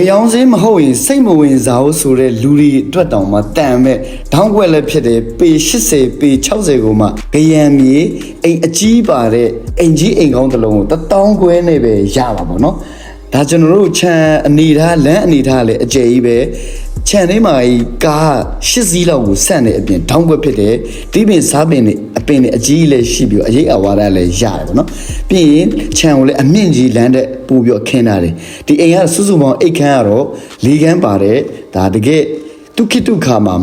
ေရောင်းစင်းမဟုတ်ရင်စိတ်မဝင်စားဘူးဆိုတဲ့လူတွေအတွက်တောင်မှတန်မဲ့ထောင်းခွက်လည်းဖြစ်တယ်ပေ80ပေ60ကိုမှဂရံမြေအိမ်အကြီးပါတဲ့အင်ကြီးအိမ်ကောင်းတစ်လုံးကိုတထောင်းခွဲနဲ့ပဲရပါပါတော့ဒါကျွန်တော်တို့ခြံအနေထားလမ်းအနေထားလည်းအကျယ်ကြီးပဲ ခြံထဲမှာကြီးကား၈စီးလောက်ကိုဆန့်နေအပြင်ထောင်းခွက်ဖြစ်တယ်တီးပင်စားပင်တွေအပင်တွေအကြီးလည်းရှိပြီးအရေးအဝါဒလည်းရတယ်ပေါ့နော်ပြီးရင်ခြံကိုလည်းအမြင့်ကြီးလမ်းတဲ့ပူပြီးတော့ခင်းထားတယ်ဒီအိမ်ကစုစုပေါင်းအိတ်ခမ်းကတော့၄ခန်းပါတယ်ဒါတကယ်ဒုက္ခိတုခါမှာ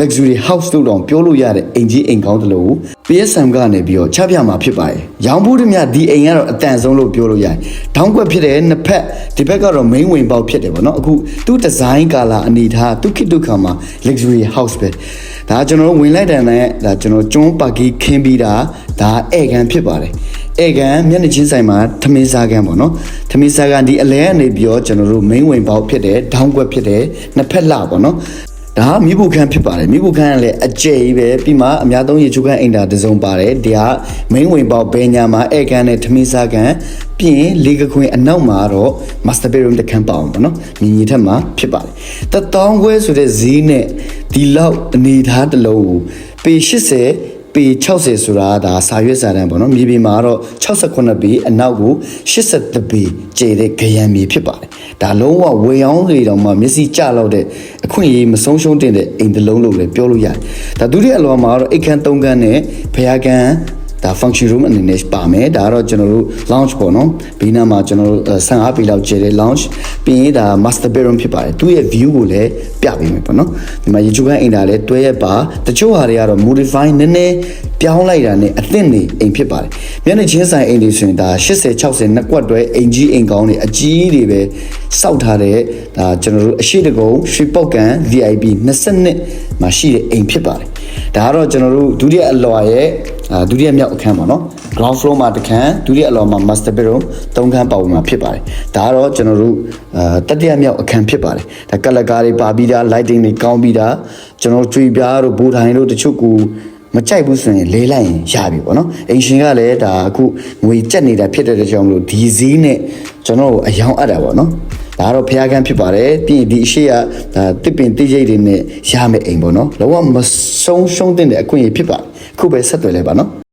luxury house လို့တော့ပြောလို့ရတဲ့အိမ်ကြီးအိမ်ကောင်းတလို့ PSM ကနေပြီးတော့ချပြမှာဖြစ်ပါတယ်။ရောင်ဘူးတမြဒီအိမ်ကတော့အတန်ဆုံးလို့ပြောလို့ရတယ်။ဒေါင်းကွက်ဖြစ်တဲ့နှစ်ဖက်ဒီဘက်ကတော့ main ဝင်ပေါက်ဖြစ်တယ်ဗောနော်။အခုသူ့ design ကာလာအနေထားသူခိတုခါမှာ luxury house ပဲ။ဒါကျွန်တော်တို့ဝင်လိုက်တဲ့နဲ့ဒါကျွန်တော်ကျွန်းပါကီခင်းပြီးတာဒါဧကန်ဖြစ်ပါတယ်။ဧကန်မျက်နှာချင်းဆိုင်မှာထမင်းစားကန်ပေါ့နော်။ထမင်းစားကန်ဒီအလဲကနေပြီးတော့ကျွန်တော်တို့ main ဝင်ပေါက်ဖြစ်တဲ့ဒေါင်းကွက်ဖြစ်တဲ့နှစ်ဖက်လှပေါ့နော်။ ဒါကမိဖို့ခန်းဖြစ်ပါတယ်မိဖို့ခန်းကလည်းအကျယ်ကြီးပဲပြီးမှအများသုံးရေချိုးခန်းအိမ်တာတစ်စုံပါတယ်ဒီက main ဝင်ပေါက်ဘဲညာမှာဧကန်နဲ့ထမင်းစားကန်ပြီးရင်လေကခွင်အနောက်မှာတော့ master bedroom တစ်ခန်းပါအောင်ပေါ့နော်မြင်ကြီးထက်မှာဖြစ်ပါတယ်တတောင်းခွဲဆိုတဲ့ဈေးနဲ့ဒီလောက်အနေထားတစ်လုံးကိုပေ80 ပေ60ဆိုတာဒါစာရွက်စာတမ်းပေါ့နော်မြေပြင်မှာတော့68ပေအနောက်ကို82ပေကျယ်တဲ့ဂရံမြေဖြစ်ပါတယ်ဒါလုံးဝဝေယောင်းတွေတောင်မှမျက်စိကျလောက်တဲ့အခွင့်အရေးမဆုံးရှုံးတင်တဲ့အိမ်တစ်လုံးလို့လည်းပြောလို့ရတယ်ဒါဒုတိယအလောမှာတော့အိတ်ခမ်း၃ခမ်းနဲ့ဖျားခမ်း ဒါ function room အနေနဲ့ပါမယ်ဒါကတော့ကျွန်တော်တို့ lounge ပေါ့နော်ဘေးနားမှာကျွန်တော်တို့15ပေလောက်ကျယ်တဲ့ lounge ပြီးရင်ဒါ master bedroom ဖြစ်ပါတယ်သူ့ရဲ့ view ကိုလည်းပြပေးမယ်ပေါ့နော်ဒီမှာ YouTube အိမ်ဒါလည်းတွဲရက်ပါတချို့ဟာတွေကတော့ modify နည်းနည်းပြောင်းလိုက်တာနဲ့အသင့်နေအိမ်ဖြစ်ပါတယ်မျက်နှာချင်းဆိုင်အိမ်တွေဆိုရင်ဒါ80 60နှစ်ကွက်တွဲအိမ်ကြီးအိမ်ကောင်းတွေအကြီးတွေပဲစောက်ထားတဲ့ဒါကျွန်တော်တို့အရှိတကုံရွှေပုတ်ကန် VIP 22မှာရှိတဲ့အိမ်ဖြစ်ပါတယ်ဒါကတော့ကျွန်တော်တို့ဒုတိယအလွာရဲ့အာ ဒုတိယမြောက်အခန်းပါနော် ground floor မှာတစ်ခန်းဒုတိယအလောမှာ master bedroom သုံးခန်းပါဝင်မှာဖြစ်ပါတယ်ဒါကတော့ကျွန်တော်တို့အာတတိယမြောက်အခန်းဖြစ်ပါတယ်ဒါကလကားတွေပါပြီးသား lighting တွေကောင်းပြီးသားကျွန်တော်တို့ကြွေပြားတို့ဘူထိုင်တို့တချို့ကူမကြိုက်ဘူးဆိုရင်လေးလိုက်ရင်ရပြီပေါ့နော်အင်ရှင်ကလည်းဒါအခုငွေကြက်နေတာဖြစ်တဲ့ကြောင့်မလို့ဒီဈေးနဲ့ကျွန်တော်တို့အယောင်အပ်တာပေါ့နော်ဒါကတော့ဖျားကန်းဖြစ်ပါတယ်ပြီးရင်ဒီအရှိကဒါတစ်ပင်တိရိတ်တွေနဲ့ရမယ်အိမ်ပေါ့နော်လုံးဝမဆုံးရှုံးတဲ့အခွင့်အရေးဖြစ်ပါတယ်အ ခုပဲဆက်သွယ်လိုက်ပါနော်